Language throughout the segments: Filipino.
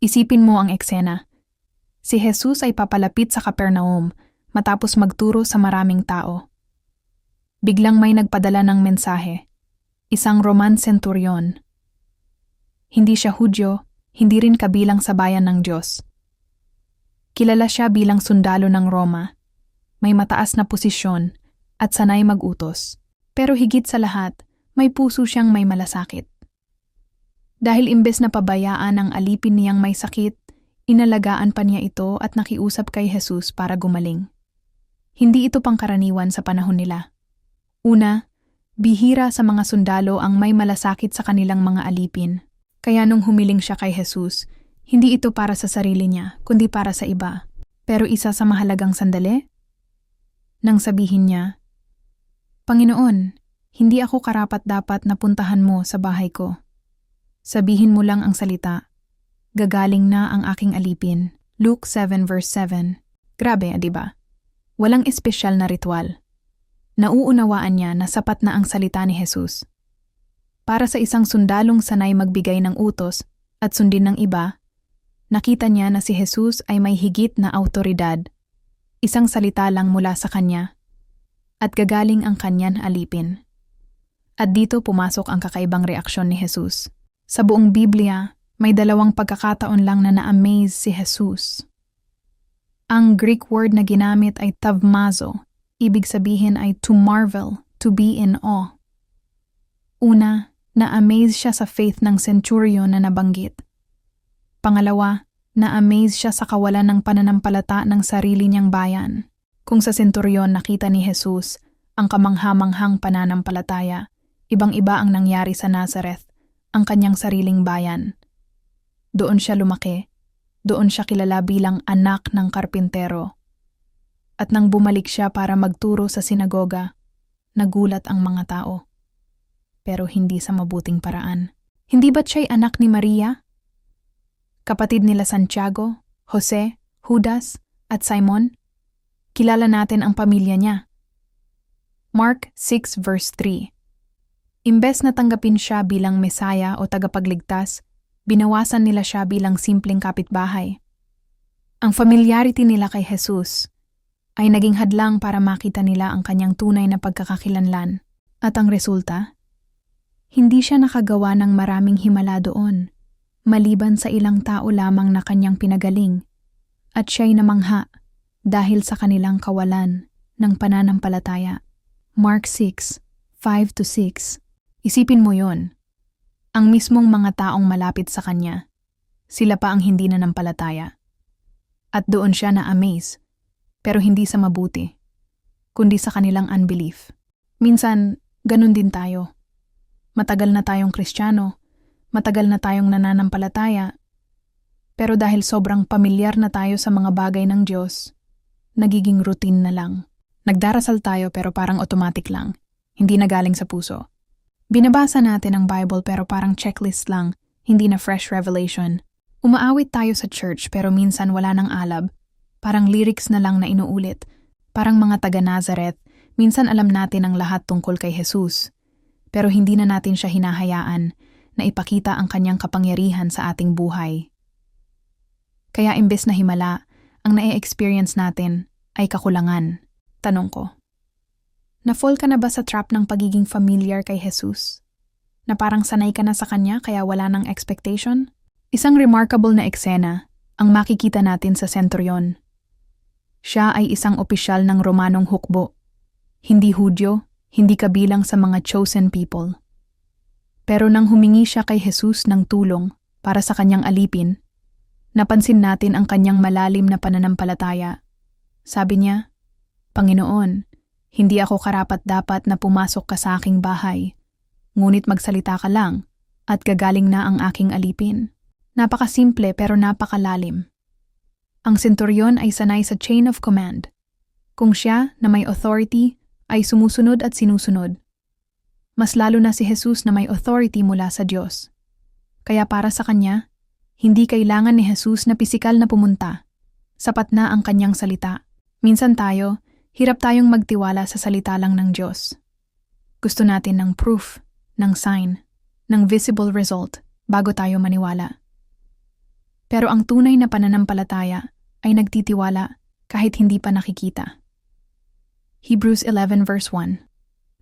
Isipin mo ang eksena. Si Jesus ay papalapit sa Capernaum matapos magturo sa maraming tao. Biglang may nagpadala ng mensahe. Isang Roman centurion. Hindi siya Hudyo, hindi rin kabilang sa bayan ng Diyos. Kilala siya bilang sundalo ng Roma. May mataas na posisyon at sanay magutos. Pero higit sa lahat, may puso siyang may malasakit. Dahil imbes na pabayaan ang alipin niyang may sakit, inalagaan pa niya ito at nakiusap kay Jesus para gumaling. Hindi ito pangkaraniwan sa panahon nila. Una, bihira sa mga sundalo ang may malasakit sa kanilang mga alipin. Kaya nung humiling siya kay Jesus, hindi ito para sa sarili niya, kundi para sa iba. Pero isa sa mahalagang sandali? Nang sabihin niya, Panginoon, hindi ako karapat dapat na puntahan mo sa bahay ko. Sabihin mo lang ang salita. Gagaling na ang aking alipin. Luke 7 verse 7. Grabe, di ba? Walang espesyal na ritual. Nauunawaan niya na sapat na ang salita ni Jesus. Para sa isang sundalong sanay magbigay ng utos at sundin ng iba, nakita niya na si Jesus ay may higit na autoridad. Isang salita lang mula sa kanya at gagaling ang kanyan alipin. At dito pumasok ang kakaibang reaksyon ni Jesus. Sa buong Biblia, may dalawang pagkakataon lang na na-amaze si Jesus. Ang Greek word na ginamit ay tavmazo, ibig sabihin ay to marvel, to be in awe. Una, na-amaze siya sa faith ng centurion na nabanggit. Pangalawa, na-amaze siya sa kawalan ng pananampalata ng sarili niyang bayan. Kung sa centurion nakita ni Jesus ang kamanghamanghang pananampalataya, ibang-iba ang nangyari sa Nazareth ang kanyang sariling bayan. Doon siya lumaki, doon siya kilala bilang anak ng karpintero. At nang bumalik siya para magturo sa sinagoga, nagulat ang mga tao. Pero hindi sa mabuting paraan. Hindi ba't siya'y anak ni Maria? Kapatid nila Santiago, Jose, Judas, at Simon? Kilala natin ang pamilya niya. Mark 6 verse 3 Imbes na tanggapin siya bilang mesaya o tagapagligtas, binawasan nila siya bilang simpleng kapitbahay. Ang familiarity nila kay Jesus ay naging hadlang para makita nila ang kanyang tunay na pagkakakilanlan. At ang resulta? Hindi siya nakagawa ng maraming himala doon, maliban sa ilang tao lamang na kanyang pinagaling. At siya'y namangha dahil sa kanilang kawalan ng pananampalataya. Mark 6, 5-6 Isipin mo yon. Ang mismong mga taong malapit sa kanya, sila pa ang hindi na nampalataya. At doon siya na-amaze, pero hindi sa mabuti, kundi sa kanilang unbelief. Minsan, ganun din tayo. Matagal na tayong kristyano, matagal na tayong nananampalataya, pero dahil sobrang pamilyar na tayo sa mga bagay ng Diyos, nagiging routine na lang. Nagdarasal tayo pero parang automatic lang, hindi na galing sa puso. Binabasa natin ang Bible pero parang checklist lang, hindi na fresh revelation. Umaawit tayo sa church pero minsan wala nang alab. Parang lyrics na lang na inuulit. Parang mga taga Nazareth, minsan alam natin ang lahat tungkol kay Jesus. Pero hindi na natin siya hinahayaan na ipakita ang kanyang kapangyarihan sa ating buhay. Kaya imbes na himala, ang na-experience natin ay kakulangan. Tanong ko, na-fall ka na ba sa trap ng pagiging familiar kay Jesus? Na parang sanay ka na sa kanya kaya wala nang expectation? Isang remarkable na eksena ang makikita natin sa Centurion. Siya ay isang opisyal ng Romanong hukbo. Hindi Hudyo, hindi kabilang sa mga chosen people. Pero nang humingi siya kay Jesus ng tulong para sa kanyang alipin, napansin natin ang kanyang malalim na pananampalataya. Sabi niya, Panginoon, hindi ako karapat-dapat na pumasok ka sa aking bahay. Ngunit magsalita ka lang at gagaling na ang aking alipin. Napakasimple pero napakalalim. Ang senturyon ay sanay sa chain of command. Kung siya na may authority ay sumusunod at sinusunod. Mas lalo na si Jesus na may authority mula sa Diyos. Kaya para sa kanya, hindi kailangan ni Jesus na pisikal na pumunta. Sapat na ang kanyang salita. Minsan tayo, Hirap tayong magtiwala sa salita lang ng Diyos. Gusto natin ng proof, ng sign, ng visible result bago tayo maniwala. Pero ang tunay na pananampalataya ay nagtitiwala kahit hindi pa nakikita. Hebrews 11 verse 1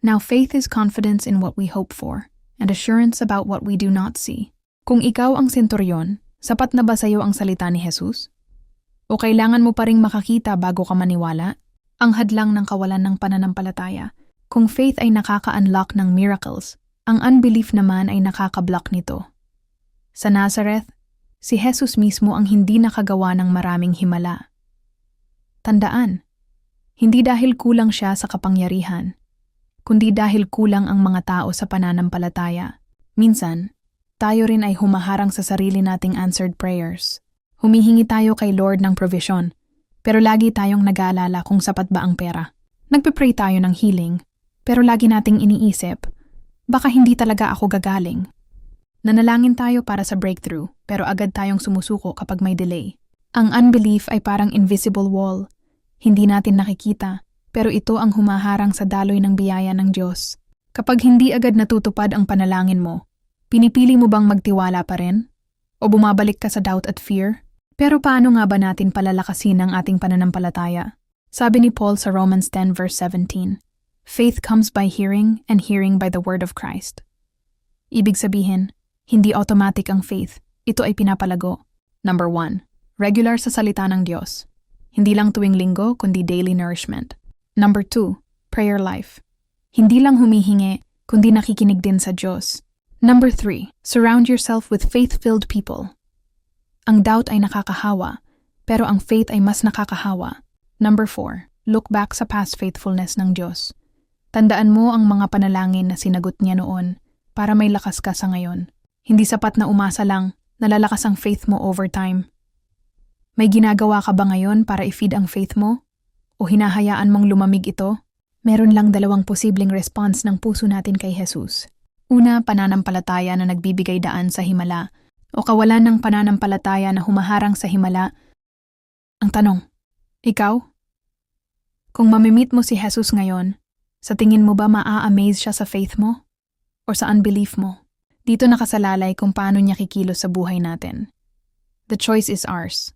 Now faith is confidence in what we hope for, and assurance about what we do not see. Kung ikaw ang senturyon, sapat na ba sa'yo ang salita ni Jesus? O kailangan mo pa ring makakita bago ka maniwala? Ang hadlang ng kawalan ng pananampalataya. Kung faith ay nakaka-unlock ng miracles, ang unbelief naman ay nakaka-block nito. Sa Nazareth, si Jesus mismo ang hindi nakagawa ng maraming himala. Tandaan, hindi dahil kulang siya sa kapangyarihan, kundi dahil kulang ang mga tao sa pananampalataya. Minsan, tayo rin ay humaharang sa sarili nating answered prayers. Humihingi tayo kay Lord ng provision, pero lagi tayong nag-aalala kung sapat ba ang pera. Nagpe-pray tayo ng healing, pero lagi nating iniisip, baka hindi talaga ako gagaling. Nanalangin tayo para sa breakthrough, pero agad tayong sumusuko kapag may delay. Ang unbelief ay parang invisible wall. Hindi natin nakikita, pero ito ang humaharang sa daloy ng biyaya ng Diyos. Kapag hindi agad natutupad ang panalangin mo, pinipili mo bang magtiwala pa rin? O bumabalik ka sa doubt at fear? Pero paano nga ba natin palalakasin ang ating pananampalataya? Sabi ni Paul sa Romans 10 verse 17, Faith comes by hearing and hearing by the word of Christ. Ibig sabihin, hindi automatic ang faith. Ito ay pinapalago. Number 1. Regular sa salita ng Diyos. Hindi lang tuwing linggo, kundi daily nourishment. Number 2. Prayer life. Hindi lang humihingi, kundi nakikinig din sa Diyos. Number 3. Surround yourself with faith-filled people. Ang doubt ay nakakahawa, pero ang faith ay mas nakakahawa. Number 4. Look back sa past faithfulness ng Diyos. Tandaan mo ang mga panalangin na sinagot niya noon para may lakas ka sa ngayon. Hindi sapat na umasa lang, nalalakas ang faith mo over time. May ginagawa ka ba ngayon para i-feed ang faith mo? O hinahayaan mong lumamig ito? Meron lang dalawang posibleng response ng puso natin kay Jesus. Una, pananampalataya na nagbibigay daan sa himala o kawalan ng pananampalataya na humaharang sa himala. Ang tanong, ikaw? Kung mamimit mo si Jesus ngayon, sa tingin mo ba maa-amaze siya sa faith mo? O sa unbelief mo? Dito nakasalalay kung paano niya kikilos sa buhay natin. The choice is ours.